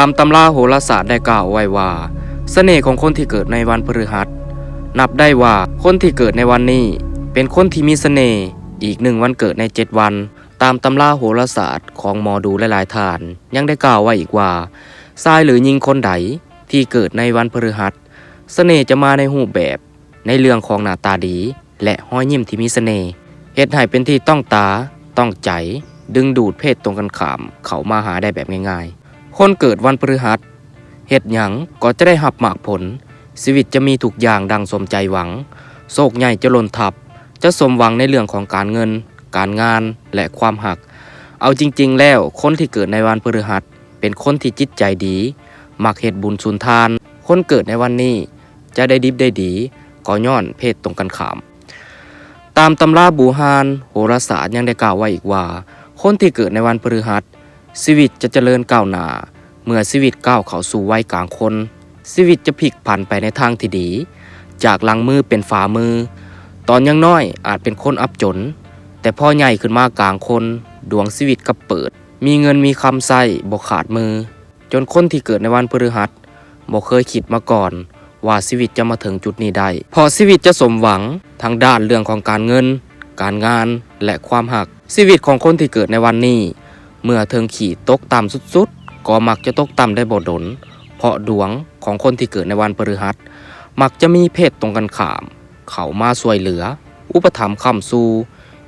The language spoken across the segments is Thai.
ตามตำราโหราศาสตร์ได้กล่าวไว้ว่าเสน่ห์ของคนที่เกิดในวันพฤหัส นับได้ว่าคนที่เกิดในวันนี้ เป็นคนที่มีเสน่ห์อีกหนึ่งวันเกิดในเจ็ดวัน ตามตำราโหราศาสตร์ของหมอดูหลายๆท่าน ยังได้กล่าวไว้อีกว่าชายหรือหญิงคนใดที่เกิดในวันพฤหัสเสน่ห์จะมาในรูปแบบในเรื่องของหน้าตาดี และห้อยยิ้มที่มีเสน่ห์เฮ็ดให้เป็นที่ต้องตา ต้องใจ ดึงดูดเพศตรงกันข้าม เขามาหาได้แบบง่ายๆ คนเกิดวันพฤหัสเฮ็ดหยังก็จะได้หับหมากผลชีวิตจะมีทุกอย่างดังสมใจหวัง โศกใหญ่จะหล่นทับ จะสมหวังในเรื่องของการเงิน การงานและความหัก เอาจริงๆ แล้วคนที่เกิดในวันพฤหัส เป็นคนที่จิตใจดี มักเฮ็ดบุญสุนทาน คนเกิดในวันนี้ จะได้ดิบได้ดีก็ย้อนเพศตรงกันข้าม ตามตำราบูฮานโหราศาสตร์ยังได้กล่าวไว้อีกว่า คนที่เกิดในวันพฤหัส ชีวิตจะเจริญก้าวหน้าเมื่อชีวิตก้าวเข้าสู่วัยกลางคน ชีวิตจะพลิกผันไปในทางที่ดี จากหลังมือเป็นฝ่ามือ ตอนยังน้อยอาจเป็นคนอับจน แต่พอใหญ่ขึ้นมากลางคน ดวงชีวิตก็เปิด มีเงินมีคำใส่บ่ขาดมือ จนคนที่เกิดในวันพฤหัสบ่เคยคิดมาก่อน ว่าชีวิตจะมาถึงจุดนี้ได้ พอชีวิตจะสมหวังทางด้านเรื่องของการเงิน การงานและความหักชีวิตของคนที่เกิดในวันนี้ เมื่อเทิงขี่ตกต่ำสุดๆ ก็มักจะตกต่ำได้บ่ดน เพราะดวงของคนที่เกิดในวันพฤหัส มักจะมีเพศตรงกันข้าม เขามาช่วยเหลือ อุปถัมภ์คำสู้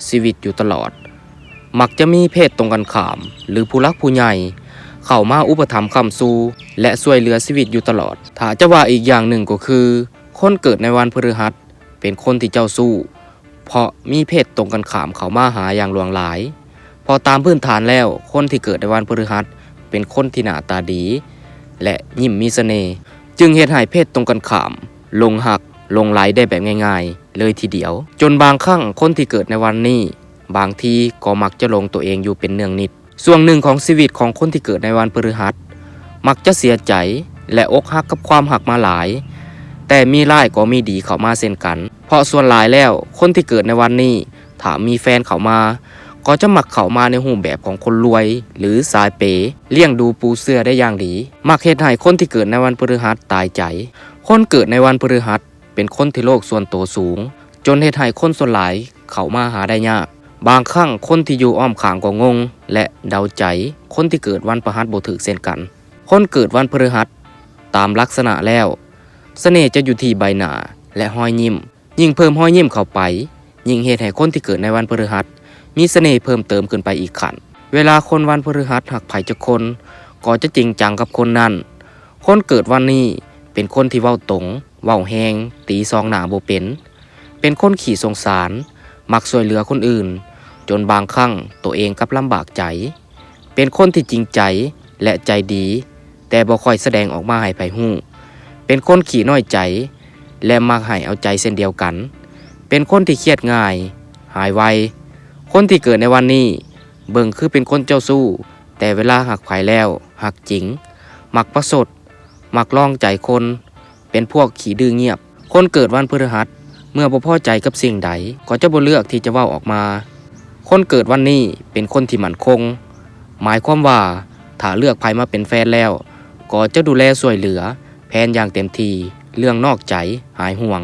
ชีวิตอยู่ตลอด มักจะมีเพศตรงกันข้าม หรือผู้รักผู้ใหญ่ เข้ามาอุปถัมภ์คำสู้และช่วยเหลือชีวิตอยู่ตลอด ถ้าจะว่าอีกอย่างหนึ่งก็คือ คนเกิดในวันพฤหัส เป็นคนที่เจ้าสู้ เพราะมีเพศตรงกันข้ามเขามาหาอย่างหลวงหลาย อตามพื้นฐานแล้ว คนที่เกิดในวันพฤหัสเป็นคนที่หน้าตาดี และยิ้มมีเสน่ห์จึงเหตุให้เพศตรงกันข้าม ลงหักลงไหลได้แบบง่ายๆ เลยทีเดียว จนบางครั้งคนที่เกิดในวันนี้ บางทีก็มักจะลงตัวเองอยู่เป็นเนืองนิด ส่วนหนึ่งของชีวิตของคนที่เกิดในวันพฤหัส มักจะเสียใจและอกหักกับความหักมาหลาย แต่มีร้ายก็มีดีเข้ามาเช่นกัน เพราะส่วนหลายแล้วคนที่เกิดในวันนี้ถ้ามีแฟนเข้ามา ก็จะหมักเข้ามาในรูปแบบของคนรวย หรือสายเปย์เลี้ยงดูปูเสื้อได้อย่างดีมักเหตุให้คนที่เกิดในวันพฤหัสตายใจ คนเกิดในวันพฤหัสเป็นคนที่โลกส่วนตัวสูง จนเหตุให้คนส่วนหลายเข้ามาหาได้ยาก บางครั้งคนที่อยู่อ้อมขางก็งง และเดาใจ คนที่เกิดวันพฤหัสบ่ถึกเช่นกัน คนเกิดวันพฤหัสตามลักษณะแล้วเสน่ห์จะอยู่ที่ใบหน้าและห้อยยิ้ม ยิ่งเพิ่มห้อยยิ้มเข้าไป ยิ่งเหตุให้คนที่เกิดในวันพฤหัส มีเสน่ห์เพิ่มเติมขึ้นไปอีกขันเวลาคนวันพฤหัสหักไผ่จะคน ก็จะจริงจังกับคนนั้น คนเกิดวันนี้เป็นคนที่เว้าตรงเว้าแหงตีซองหนาโบเป็น เป็นคนขี่สงสาร มักช่วยเหลือคนอื่น จนบางครั้งตัวเองกับลำบากใจ เป็นคนที่จริงใจและใจดี แต่บ่ค่อยแสดงออกมาให้ไผฮู้ เป็นคนขี้น้อยใจ และมักให้เอาใจเส้นเดียวกัน เป็นคนที่เครียดง่าย หายไว คนที่เกิดในวันนี้ เบิ่งคือเป็นคนเจ้าสู้ แต่เวลาหักไผแล้ว หักจริง มักประสด มักล่องใจคน เป็นพวกขี้ดื้อเงียบ คนเกิดวันพฤหัส เมื่อบ่พอใจกับสิ่งใดก็จะบ่เลือกที่จะเว้าออกมา คนเกิดวันนี้เป็นคนที่มั่นคง หมายความว่าถ้าเลือกไผมาเป็นแฟนแล้ว ก็จะดูแลช่วยเหลือแผนอย่างเต็มทีเรื่องนอกใจหายห่วง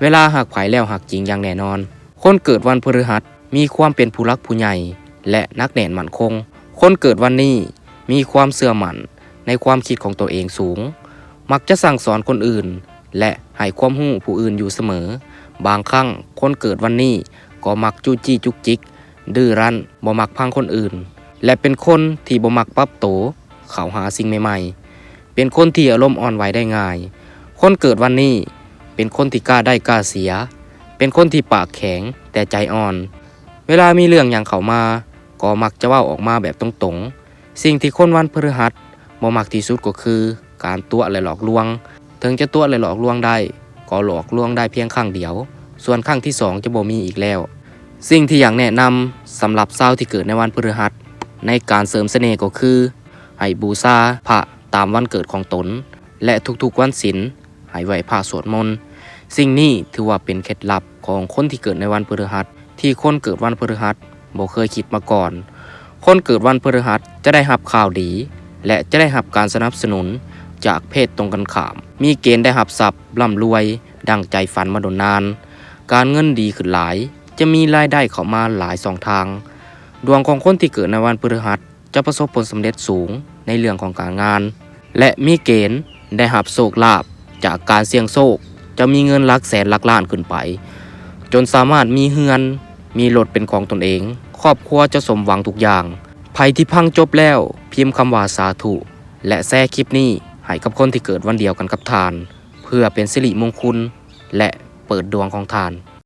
เวลาหักไผแล้วหักจริงอย่างแน่นอน คนเกิดวันพฤหัส มีความเป็นผู้รักผู้ใหญ่และนักแน่นมั่นคง คนเกิดวันนี้มีความเสื่อมั่นในความคิดของตัวเองสูง มักจะสั่งสอนคนอื่น และให้ความรู้ผู้อื่นอยู่เสมอ บางครั้งคนเกิดวันนี้ก็มักจู้จี้จุกจิก ดื้อรั้นบ่มักพังคนอื่น และเป็นคนที่บ่มักปรับโตเข้าหาสิ่งใหม่ๆ เป็นคนที่อารมณ์อ่อนไหวได้ง่าย คนเกิดวันนี้เป็นคนที่กล้าได้กล้าเสีย เป็นคนที่ปากแข็งแต่ใจอ่อน เวลามีเรื่องอย่างเขามาก็มักจะเว่าออกมาแบบตรงๆ สิ่งที่คนวันพฤหัสบ่มักที่สุดก็คือ การตัวและหลอกลวง ถึงจะตัวและหลอกลวงได้ ก็หลอกลวงได้เพียงครั้งเดียว ส่วนครั้งที่สองจะบ่มีอีกแล้ว สิ่งที่อยากแนะนำสำหรับเศร้าที่เกิดในวันพฤหัส ในการเสริมเสน่ห์ก็คือ ให้บูชาพระตามวันเกิดของตน และทุกๆวันศีลให้ไหวพระสวดมนต์ สิ่งนี้ถือว่าเป็นเคล็ดลับของคนที่เกิดในวันพฤหัส ที่คนเกิดวันพฤหัสบ่เคยคิดมาก่อน คนเกิดวันพฤหัสจะได้รับข่าวดี และจะได้รับการสนับสนุนจากเพศตรงกันข้าม มีเกณฑ์ได้รับทรัพย์ร่ำรวย ดังใจฝันมาโดนนาน การเงินดีขึ้นหลาย จะมีรายได้เข้ามาหลายสองทาง ดวงของคนที่เกิดในวันพฤหัสจะประสบผลสำเร็จสูงในเรื่องของการงาน และมีเกณฑ์ได้รับโชคลาภจากการเสี่ยงโชคจะมีเงินหลักแสนหลักล้านขึ้นไป จนสามารถมีเฮือน มีรถเป็นของตนเอง ครอบครัวจะสมหวังทุกอย่างภัยที่พังจบแล้ว พิมพ์คำว่าสาธุ และแท้คลิปนี้ให้กับคนที่เกิดวันเดียวกันกับทาน เพื่อเป็นสิริมงคลและเปิดดวงของทาน